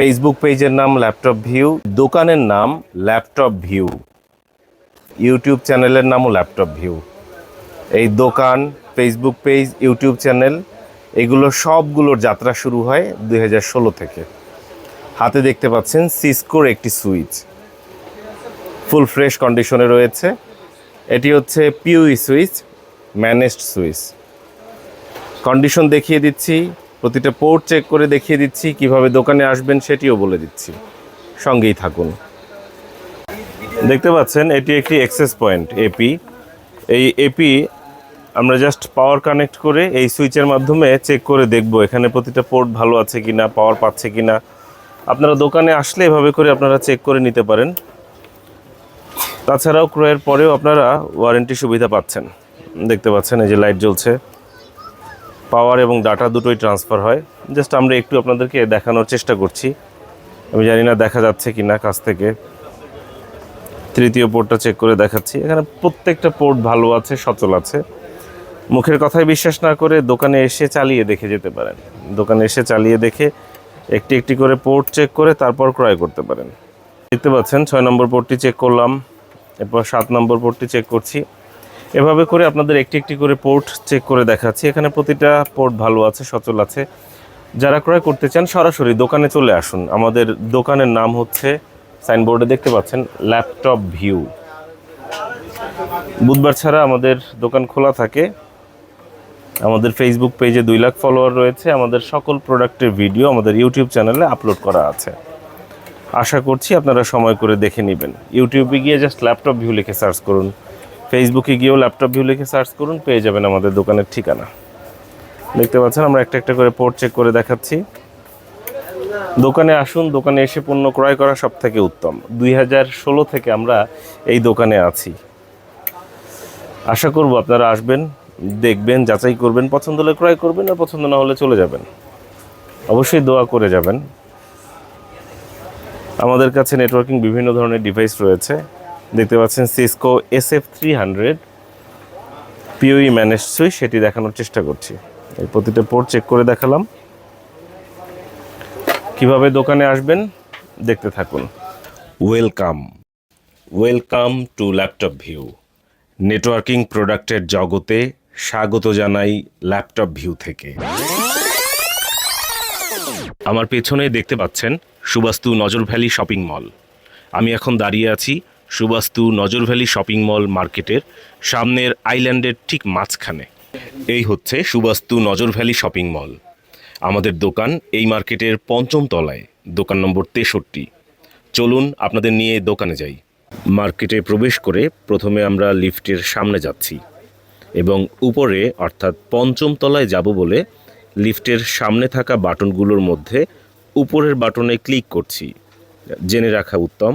Facebook পেজের নাম laptop view দোকানের নাম ল্যাপটপ ভিউ ইউটিউব চ্যানেলের নামও ল্যাপটপ ভিউ এই দোকান ফেসবুক পেজ ইউটিউব চ্যানেল এগুলো সবগুলোর যাত্রা শুরু হয় দুই হাজার ষোলো থেকে। হাতে দেখতে পাচ্ছেন সিসকোর একটি সুইচ। ফুল ফ্রেশ কন্ডিশনে রয়েছে। এটি হচ্ছে PoE switch managed switch. Condition দেখিয়ে দিচ্ছি। প্রতিটা পোর্ট চেক করে দেখিয়ে দিচ্ছি, কীভাবে দোকানে আসবেন সেটিও বলে দিচ্ছি। সঙ্গেই থাকুন। দেখতে পাচ্ছেন, এটি একটি এক্সেস পয়েন্ট এপি এই এপি আমরা জাস্ট পাওয়ার কানেক্ট করে এই সুইচের মাধ্যমে চেক করে দেখব এখানে প্রতিটা পোর্ট ভালো আছে কি না পাওয়ার পাচ্ছে কি না আপনারা দোকানে আসলে এভাবে করে আপনারা চেক করে নিতে পারেন। তাছাড়াও ক্রয়ের পরেও আপনারা ওয়ারেন্টি সুবিধা পাচ্ছেন। দেখতে পাচ্ছেন, এই যে লাইট জ্বলছে। পাওয়ার এবং ডাটা দুটোই ট্রান্সফার হয়। জাস্ট আমরা একটু আপনাদেরকে দেখানোর চেষ্টা করছি। আমি জানি না দেখা যাচ্ছে কি না কাছ থেকে। তৃতীয় পোর্টটা চেক করে দেখাচ্ছি। এখানে প্রত্যেকটা পোর্ট ভালো আছে, সচল আছে। মুখের কথায় বিশ্বাস না করে দোকানে এসে চালিয়ে দেখে যেতে পারেন। দোকানে এসে চালিয়ে দেখে একটি একটি করে পোর্ট চেক করে তারপর ক্রয় করতে পারেন। দেখতে পাচ্ছেন, ছয় নম্বর পোর্টটি চেক করলাম। এরপর সাত নম্বর পোর্টটি চেক করছি। এভাবে করে আপনাদের একটি একটি করে পোর্ট চেক করে দেখাচ্ছি। এখানে প্রতিটা পোর্ট ভালো আছে, সচল আছে। যারা ক্রয় করতে চান, সরাসরি দোকানে চলে আসুন। আমাদের দোকানের নাম হচ্ছে সাইনবোর্ডে দেখতে পাচ্ছেন ল্যাপটপ ভিউ বুধবার ছাড়া আমাদের দোকান খোলা থাকে। আমাদের ফেসবুক পেজে দুই লাখ ফলোয়ার রয়েছে। আমাদের সকল প্রোডাক্টের ভিডিও আমাদের ইউটিউব চ্যানেলে আপলোড করা আছে। আশা করছি আপনারা সময় করে দেখে নেবেন। ইউটিউবে গিয়ে জাস্ট ল্যাপটপ ভিউ লিখে সার্চ করুন। ফেসবুকে গিয়েও ল্যাপটপ ভিউ লিখে সার্চ করুন, পেয়ে যাবেন আমাদের দোকানের ঠিকানা। দেখতে পাচ্ছেন, আমরা একটা একটা করে পোর্ট চেক করে দেখাচ্ছি। দোকানে আসুন, দোকানে এসে পণ্য ক্রয় করা সব থেকে উত্তম। দুই হাজার ষোলো থেকে আমরা এই দোকানে আছি। আশা করব আপনারা আসবেন, দেখবেন, যাচাই করবেন, পছন্দ হলে ক্রয় করবেন, আর পছন্দ না হলে চলে যাবেন। অবশ্যই দোয়া করে যাবেন। আমাদের কাছে নেটওয়ার্কিং বিভিন্ন ধরনের ডিভাইস রয়েছে। দেখতে পাচ্ছেন Cisco S F three hundred PoE manage switch সেটি দেখানোর চেষ্টা করছি। এই প্রতিটা পোর্ট চেক করে দেখালাম। কীভাবে দোকানে আসবেন, দেখতে থাকুন। Welcome welcome to laptop view networking প্রোডাক্টের জগতে স্বাগত জানাই ল্যাপটপ ভিউ থেকে। আমার পেছনে দেখতে পাচ্ছেন সুবাস্তু নজর ভ্যালি শপিং মল আমি এখন দাঁড়িয়ে আছি সুবাস্তু নজর ভ্যালি শপিং মল মার্কেটের সামনের আইল্যান্ডের ঠিক মাঝখানে। এই হচ্ছে সুবাস্তু নজর ভ্যালি শপিং মল। আমাদের দোকান এই মার্কেটের পঞ্চম তলায়, দোকান নম্বর তেষট্টি। চলুন আপনাদের নিয়ে দোকানে যাই। মার্কেটে প্রবেশ করে প্রথমে আমরা লিফটের সামনে যাচ্ছি এবং উপরে, অর্থাৎ পঞ্চম তলায় যাব বলে লিফটের সামনে থাকা বাটনগুলোর মধ্যে উপরের বাটনে ক্লিক করছি। জেনে রাখা উত্তম